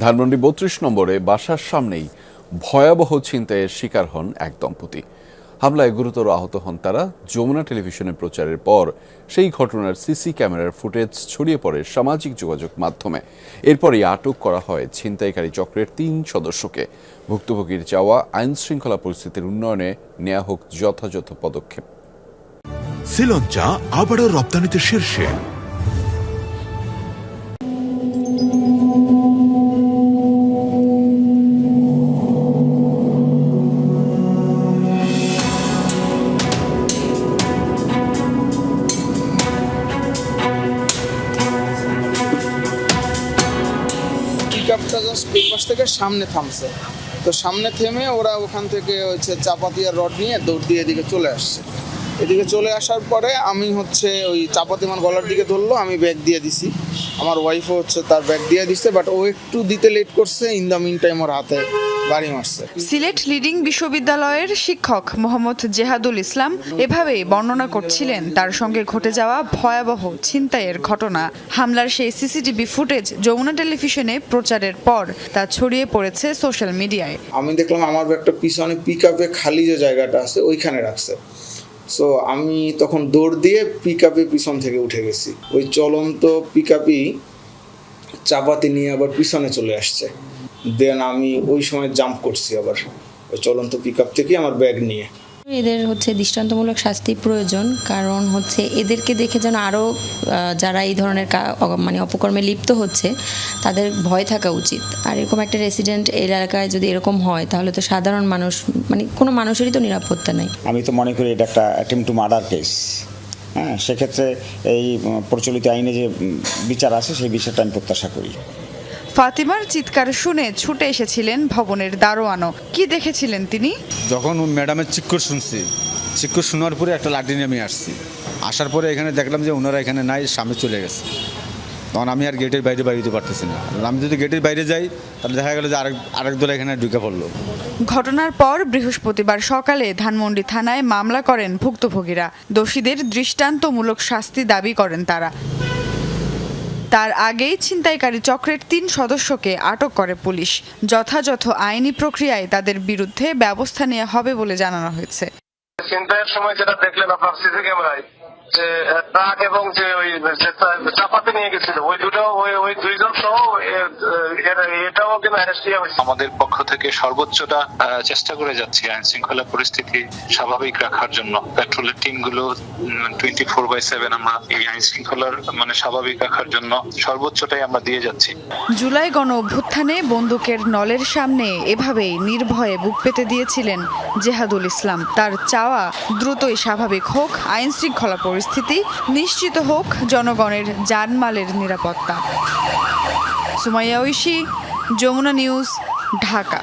ধানমন্ডি বত্রিশ নম্বরে বাসার সামনেই ভয়াবহ ছিনতাইয়ের শিকার হন এক দম্পতি। হামলায় গুরুতর আহত হন তারা। যমুনা টেলিভিশনে প্রচারের পর সেই ঘটনার সিসি ক্যামেরার ফুটেজ ছড়িয়ে পড়ে সামাজিক যোগাযোগ মাধ্যমে। এরপরই আটক করা হয় ছিনতাইকারী চক্রের তিন সদস্যকে। ভুক্তভোগীর চাওয়া আইন শৃঙ্খলা পরিস্থিতির উন্নয়নে নেওয়া হোক যথাযথ পদক্ষেপ। শ্রীলঞ্চা আবারও রপ্তানিতে শীর্ষে। পিক আপটা জাস্ট এই পাশ থেকে সামনে থামছে। তো সামনে থেমে ওরা ওখান থেকে হচ্ছে চাপাতি আর রড নিয়ে দৌড় দিয়ে এদিকে চলে আসছে। এদিকে চলে আসার পরে আমি হচ্ছে ওই চাপাতি আমার গলার দিকে ধরলো, আমি ব্যাগ দিয়ে দিছি। আমার ওয়াইফও হচ্ছে তার ব্যাগ দিয়ে দিচ্ছে বাট ও একটু দিতে লেট করছে ইন দ্য মিন টাইম ওর হাতে। বাড়ি মারছে। সিলেট লিডিং বিশ্ববিদ্যালয়ের শিক্ষক মোহাম্মদ জেহাদুল ইসলাম এভাবেই বর্ণনা করছিলেন। তার সঙ্গে ঘটে যাওয়া ভয়াবহ ছিনতাইয়ের ঘটনা। হামলার সেই সিসিটিভি ফুটেজ যমুনা টেলিভিশনে প্রচারের পর তা ছড়িয়ে পড়েছে সোশ্যাল মিডিয়ায়। আমি দেখলাম আমার একটা পিছনে পিক আপে খালি যে জায়গাটা আছে ওইখানে রাখছে। সো আমি তখন দৌড় দিয়ে পিক আপে পিছন থেকে উঠে গেছি। ওই চলন্ত পিক আপই চাপাতি নিয়ে আবার পিছনে চলে আসছে। দেন আমি ওই সময় জাম্প করছি আবার। ওই চলন্ত পিক আপ থেকে আমার ব্যাগ নিয়ে। এদের হচ্ছে দৃষ্টান্তমূলক শাস্তি প্রয়োজন কারণ হচ্ছে এদেরকে দেখে যেন আরও যারা এই ধরনের কা- মানে অপকর্মে লিপ্ত হচ্ছে তাদের ভয় থাকা উচিত। আর এরকম একটা রেসিডেন্ট এই এলাকায় যদি এরকম হয় তাহলে তো সাধারণ মানুষ মানে কোনো মানুষেরই তো নিরাপত্তা নেই। আমি তো মনে করি এটা একটা অ্যাটেম্প টু মার্ডার কেস হ্যাঁ সেক্ষেত্রে এই প্রচলিত আইনে যে বিচার আছে সেই বিচারটা আমি প্রত্যাশা করি। ফাতিমার চিৎকার শুনে ছুটে এসেছিলেন ভবনের দারোয়ানও। কি দেখেছিলেন তিনি? যখন ম্যাডামের চিক্কর শুনছি চিক্কর শোনার পরে একটা লাঠি নিয়ে আমি আসছি। আসার পরে এখানে দেখলাম যে ওনারা এখানে নাই সামনে চলে গেছে। তখন আমি আর গেটের বাইরে বাইরে পারতেছি না। আমি যদি গেটের বাইরে যাই তাহলে দেখা গেল যে আরেক আরেক দল এখানে ঢুকে পড়ল। ঘটনার পর বৃহস্পতিবার সকালে ধানমন্ডি থানায় মামলা করেন ভুক্তভোগীরা। দোষীদের দৃষ্টান্তমূলক শাস্তি দাবি করেন তারা। তার আগেই ছিনতাইকারী চক্রের তিন সদস্যকে আটক করে পুলিশ। যথাযথ আইনি প্রক্রিয়ায় তাদের বিরুদ্ধে ব্যবস্থা নেওয়া হবে বলে জানানো হয়েছে। ছিনতাইয়ের সময় যেটা দেখলেন আপনার সিসি ক্যামেরায় ট্রাক এবং যে ওই চাপাতে নিয়ে গেছিল, ওই দুটো, ওই দুইজন সহ আমাদের পক্ষ থেকে সর্বোচ্চটা চেষ্টা করে যাচ্ছি আইন শৃঙ্খলা পরিস্থিতি স্বাভাবিক রাখার জন্য। পেট্রোলের টিমগুলো টোয়েন্টি ফোর বাই সেভেন আমরা এই আইন শৃঙ্খলার মানে স্বাভাবিক রাখার জন্য সর্বোচ্চটাই আমরা দিয়ে যাচ্ছি। জুলাই গণ অভ্যুত্থানে বন্দুকের নলের সামনে এভাবেই নির্ভয়ে বুক পেতে দিয়েছিলেন জেহাদুল ইসলাম। তার চাওয়া দ্রুতই স্বাভাবিক হোক, আইন শৃঙ্খলা পরিস্থিতি নিশ্চিত হোক, জনগণের জানমালের নিরাপত্তা। সুমাইয়া ঐশী যমুনা নিউজ ঢাকা।